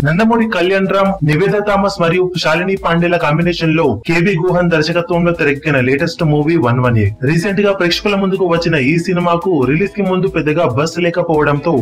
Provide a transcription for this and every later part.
Nandamuri Kalyan Ram Niveda Thomas మరియు శాలిని పాండేల కాంబినేషన్లో కేబి గుహన్ దర్శకత్వంలో తెరకెక్కిన latest movie one one A. రీసెంట్గా ప్రేక్షకుల ముందుకు వచ్చిన ఈ సినిమాకు రిలీజ్కి ముందు పెద్దగా బస్ లేకపోవడంతో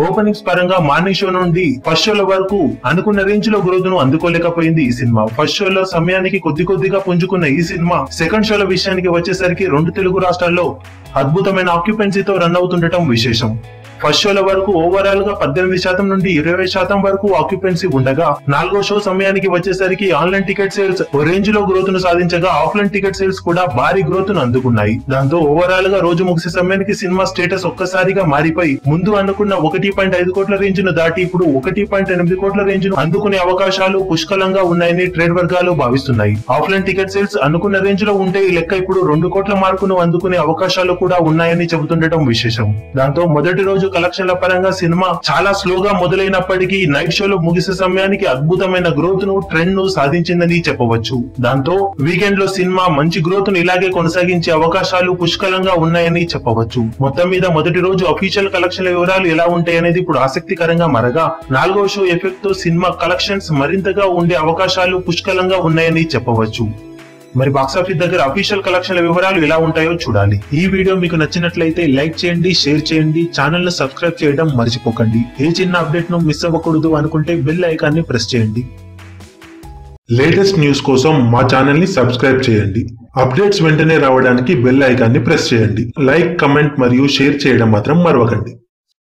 ఓపెనింగ్స్ పరంగా మార్నింగ్ షో నుండి ఫస్ట్ షోల వరకు అనుకున్న రేంజ్లో గ్రోత్ను అందుకోలేకపోయింది ఈ సినిమా. ఫస్ట్ షోలో సమయానికి కొద్ది కొద్దిగా పుంజుకున్న ఈ సినిమా సెకండ్ షోల విషయానికి వచ్చేసరికి రెండు తెలుగు రాష్ట్రాల్లో అద్భుతమైన ఆక్యుపెన్సీతో రన్ అవుతుండటం విశేషం. ఫస్ట్ షోల వరకు ఓవరాల్గా పద్దెనిమిది శాతం నుండి ఇరవై శాతం వరకు ఆక్యుపెన్సీ ఉండగా నాలుగో షో సమయానికి వచ్చేసరికి ఆన్లైన్ టికెట్ సేల్స్ రేంజ్లో గ్రోత్ను సాధించగా ఆఫ్లైన్ టికెట్ సేల్స్ కూడా భారీ గ్రోత్ను అందుకున్నాయి. దాంతో ఓవరాల్గా రోజు ముగిసే సమయానికి సినిమా స్టేటస్ ఒక్కసారిగా మారిపోయి ముందు అనుకున్న ఒకటి పాయింట్ ఐదు కోట్ల రేంజ్ను దాటి ఇప్పుడు ఒకటి పాయింట్ ఎనిమిది కోట్ల రేంజ్ను అందుకునే అవకాశాలు పుష్కలంగా ఉన్నాయని ట్రేడ్ వర్గాలు భావిస్తున్నాయి. ఆఫ్లైన్ టికెట్ సేల్స్ అనుకున్న రేంజ్లో ఉంటే ఈ లెక్క ఇప్పుడు రెండు కోట్ల మార్కును అందుకునే అవకాశాలు కూడా ఉన్నాయని చెబుతుండటం విశేషం. దాంతో మొదటి రోజు కలెక్షన్ల పరంగా సినిమా చాలా స్లోగా మొదలైనప్పటికీ నైట్ షోలో ముగిసే సమయానికి అద్భుతమైన గ్రోత్ను ట్రెండ్ను సాధించిందని చెప్పవచ్చు. దాంతో వీకెండ్లో సినిమా మంచి గ్రోత్ను ఇలాగే కొనసాగించే అవకాశాలు పుష్కలంగా ఉన్నాయని చెప్పవచ్చు. మొత్తం మీద మొదటి రోజు అఫీషియల్ కలెక్షన్ల వివరాలు ఎలా ఉంటాయనేది ఇప్పుడు ఆసక్తికరంగా మరగా నాలుగో షో ఎఫెక్ట్తో సినిమా కలెక్షన్స్ మరింతగా ఉండే అవకాశాలు పుష్కలంగా ఉన్నాయని చెప్పవచ్చు. మరి బాక్సాఫీస్ దగ్గర అఫీషియల్ కలెక్షన్ల వివరాలు ఎలా ఉంటాయో చూడాలి. ఈ వీడియో మీకు నచ్చినట్లయితే లైక్ చేయండి షేర్ చేయండి ఛానల్ను సబ్స్క్రైబ్ చేయడం మర్చిపోకండి. ఏ చిన్న అప్డేట్ను మిస్ అవ్వకూడదు అనుకుంటే బెల్ ఐకాన్ని ప్రెస్ చేయండి. లేటెస్ట్ న్యూస్ కోసం మా ఛానల్ని సబ్స్క్రైబ్ చేయండి. అప్డేట్స్ వెంటనే రావడానికి బెల్ ఐకాన్ని ప్రెస్ చేయండి. లైక్ కమెంట్ మరియు షేర్ చేయడం మాత్రం మరవకండి.